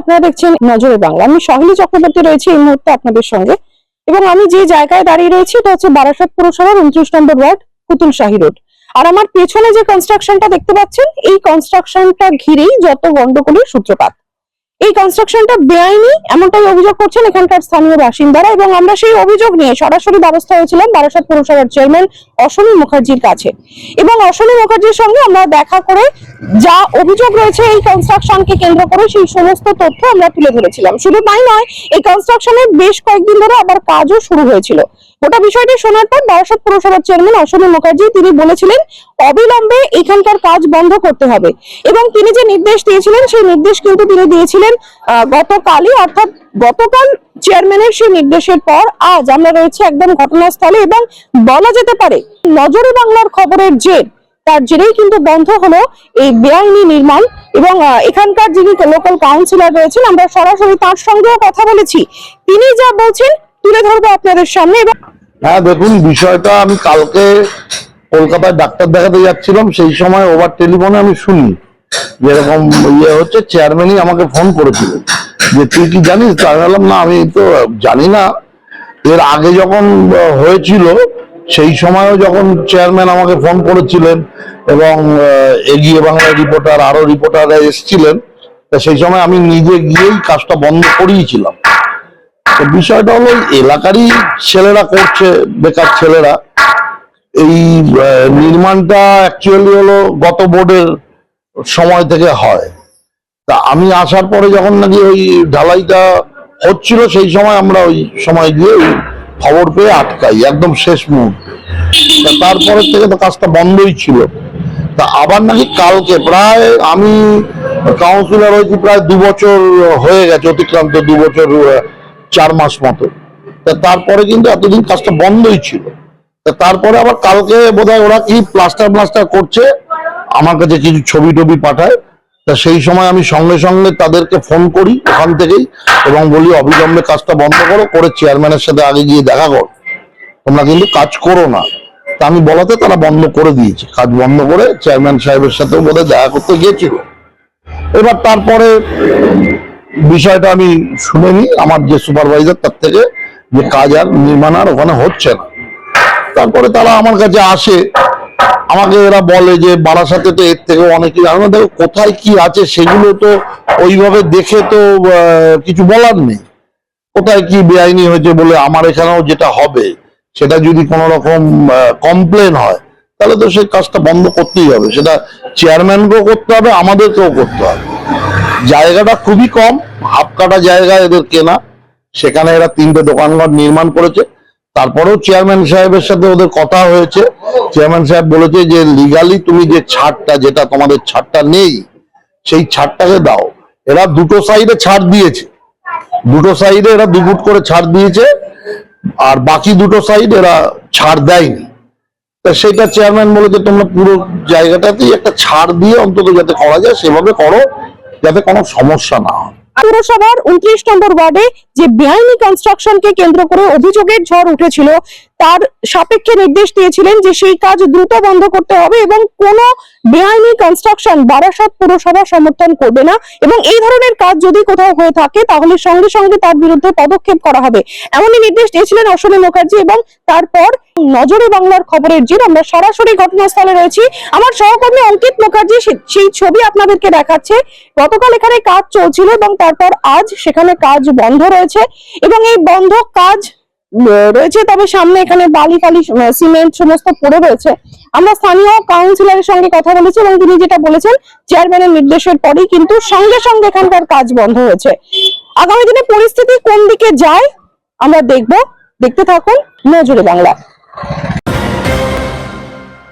আপনারা দেখছেন নজরে বাংলা। আমি সহেলি চক্রবর্তী রয়েছে এই মুহূর্তে আপনাদের সঙ্গে। এবং আমি যে জায়গায় দাঁড়িয়ে রয়েছি, এটা হচ্ছে বারাসাত পুরসভার উনত্রিশ নম্বর ওয়ার্ড কুতুল শাহী রোড। আর আমার পেছনে যে কনস্ট্রাকশনটা দেখতে পাচ্ছেন, এই কনস্ট্রাকশনটা ঘিরেই যত গন্ডগোলের সূত্রপাত। এই কনস্ট্রাকশনটা বেআইনি, এমনটাই অভিযোগ করছেন এখানকার স্থানীয় বাসিন্দারা। এবং আমরা সেই অভিযোগ নিয়ে সরাসরি ব্যবস্থা হয়েছিলাম বারাসাত পুরসভার চেয়ারম্যান অশ্বনী মুখার্জির কাছে। এবং অশ্বনী মুখার্জির সঙ্গে আমরা দেখা করে যা অভিযোগ রয়েছে এই কনস্ট্রাকশনকে কেন্দ্র করে সেই সমস্ত তথ্য আমরা তুলে ধরেছিলাম। শুধু তাই নয়, এই কনস্ট্রাকশনের বেশ কয়েকদিন ধরে আবার কাজও শুরু হয়েছিল। গোটা বিষয়টি শোনার পর বারাসাত পুরসভার চেয়ারম্যান অশ্বনী মুখার্জি, তিনি বলেছিলেন, অবিলম্বে এখানকার কাজ বন্ধ করতে হবে। এবং তিনি যে নির্দেশ দিয়েছিলেন, সেই নির্দেশ কিন্তু তিনি দিয়েছিলেন গতকালই, অর্থাৎ গতকাল চেয়ারম্যানের সেই নির্দেশের পর আজ আমরা রয়েছে একদম ঘটনাস্থলে এবং বলা যেতে পারে, নজরে বাংলার খবরের জের। তার জেরেই কিন্তু বন্ধ হলো এই বেআইনি নির্মাণ এবং এখানকার যিনি লোকাল কাউন্সিলর রয়েছেন, আমরা সরাসরি তার সঙ্গেও কথা বলেছি। তিনি যা বলছেন তুলে ধরবো আপনাদের সামনে। এবং হ্যাঁ দেখুন, বিষয়টা আমি কালকে কলকাতায় ডাক্তার দেখাতে যাচ্ছিলাম, সেই সময় ওভার টেলিফোনে আমি শুনি। যেরকম ইয়ে হচ্ছে চেয়ারম্যানই আমাকে ফোন করেছিল। যে, তুই কি জানিস? তা বললাম, না, আমি তো জানি না। এর আগে যখন হয়েছিল সেই সময়ও যখন চেয়ারম্যান আমাকে ফোন করেছিলেন এবং এগিয়ে বাংলা রিপোর্টার আরও রিপোর্টাররা এসেছিলেন, তা সেই সময় আমি নিজে গিয়েই কাজটা বন্ধ করিয়েছিলাম। তো বিষয়টা হলো, এলাকারই ছেলেরা করছে, বেকার ছেলেরা। এই নির্মাণটা অ্যাকচুয়ালি হলো গত বোর্ডের সময় থেকে হয়। তা আমি আসার পরে যখন নাকি ওই ঢালাইটা হচ্ছিল, সেই সময় আমরা ওই সময় গিয়ে খবর পেয়ে আটকাই, একদম শেষ মুহূর্তে। তা তারপরে থেকে তো কাজটা বন্ধই ছিল। তা আবার নাকি কালকে প্রায় আমি কাউন্সিলর হয়েছি প্রায় দু বছর হয়ে গেছে, অতিক্রান্ত দু বছর চার মাস মতো। তা তারপরে কিন্তু এতদিন কাজটা বন্ধই ছিল। তা তারপরে আবার কালকে বোধহয় ওরা কি প্লাস্টার প্লাস্টার করছে, আমার কাছে কিছু ছবি টবি পাঠায়। তা সেই সময় আমি সঙ্গে সঙ্গে তাদেরকে ফোন করি ওখান থেকেই এবং বলি, অবিলম্বে কাজটা বন্ধ করো, করে চেয়ারম্যানের সাথে আগে গিয়ে দেখা করো। তোমরা কিন্তু কাজ করো না। তা আমি বলাতে তারা বন্ধ করে দিয়েছে। কাজ বন্ধ করে চেয়ারম্যান সাহেবের সাথেও বোধহয় দেখা করতে গিয়েছিল। এবার তারপরে বিষয়টা আমি শুনে নিই। আমার যে সুপারভাইজার তার থেকে যে কাজ আর নির্মাণ আর ওখানে হচ্ছে না। তারপরে তারা আমার কাছে আসে। আমাকে এরা বলে যে বারাসাতে তো এর থেকে অনেক আমি দেখো, কোথায় কি আছে সেগুলো তো ওইভাবে দেখে তো কিছু বলার নেই। কোথায় কি বেআইনি হয়েছে বলে আমার এখানেও যেটা হবে, সেটা যদি কোনো রকম কমপ্লেন হয়, তাহলে তো সেই কাজটা বন্ধ করতেই হবে। সেটা চেয়ারম্যানকেও করতে হবে, আমাদেরকেও করতে হবে। জায়গাটা খুবই কম হাফ কাটা জায়গা এদের কেনা। সেখানে এরা তিনটে দোকানঘর নির্মাণ করেছে। তারপরেও চেয়ারম্যান সাহেবের সাথে ওদের কথা হয়েছে। চেয়ারম্যান সাহেব বলেছে যে লিগালি তুমি যে ছাড়টা, যেটা তোমাদের ছাড়টা নেই, সেই ছাড়টাকে দাও। এরা দুটো সাইডে ছাড় দিয়েছে। দুটো সাইডে এরা দু ফুট করে ছাড় দিয়েছে, আর বাকি দুটো সাইড এরা ছাড় দেয়নি। তা সেটা চেয়ারম্যান বলেছে, তোমরা পুরো জায়গাটাতেই একটা ছাড় দিয়ে অন্তত যাতে করা যায়, সেভাবে করো, যাতে কোনো সমস্যা না হয়। পুরসভার উনত্রিশ নম্বর ওয়ার্ডে যে বেআইনি কনস্ট্রাকশনকে কেন্দ্র করে অভিযোগের ঝড় উঠেছিল, তার সাপেক্ষে নির্দেশ দিয়েছিলেন যে সেই কাজ দ্রুত বন্ধ করতে হবে এবং কোনো বেআইনি কনস্ট্রাকশন বারাসাত পুরসভা সমর্থন করবে না এবং এই ধরনের কাজ যদি কোথাও হয়ে থাকে, তাহলে সঙ্গে সঙ্গে তার বিরুদ্ধে পদক্ষেপ করা হবে। এমনই নির্দেশ দিয়েছিলেন অশ্বনী মুখার্জি এবং তারপর নজরে বাংলার খবরের জের, আমরা সরাসরি ঘটনাস্থলে রয়েছি। আমার সহকর্মী অঙ্কিত মুখার্জি সেই ছবি আপনাদেরকে দেখাচ্ছে। গতকাল এখানে কাজ চলছিল এবং তারপর আজ সেখানে কাজ বন্ধ রয়েছে এবং এই বন্ধ কাজ রয়েছে, তবে সামনে এখানে বালি, ফালি সিমেন্ট সমস্ত পড়ে রয়েছে। আমরা স্থানীয় কাউন্সিলরের সঙ্গে কথা বলেছি এবং তিনি যেটা বলেছেন চেয়ারম্যানের নির্দেশের পরেই কিন্তু সঙ্গে সঙ্গে এখানকার কাজ বন্ধ হয়েছে। আগামী দিনে পরিস্থিতি কোন দিকে যায়, আমরা দেখব। দেখতে থাকুন নজরে বাংলা।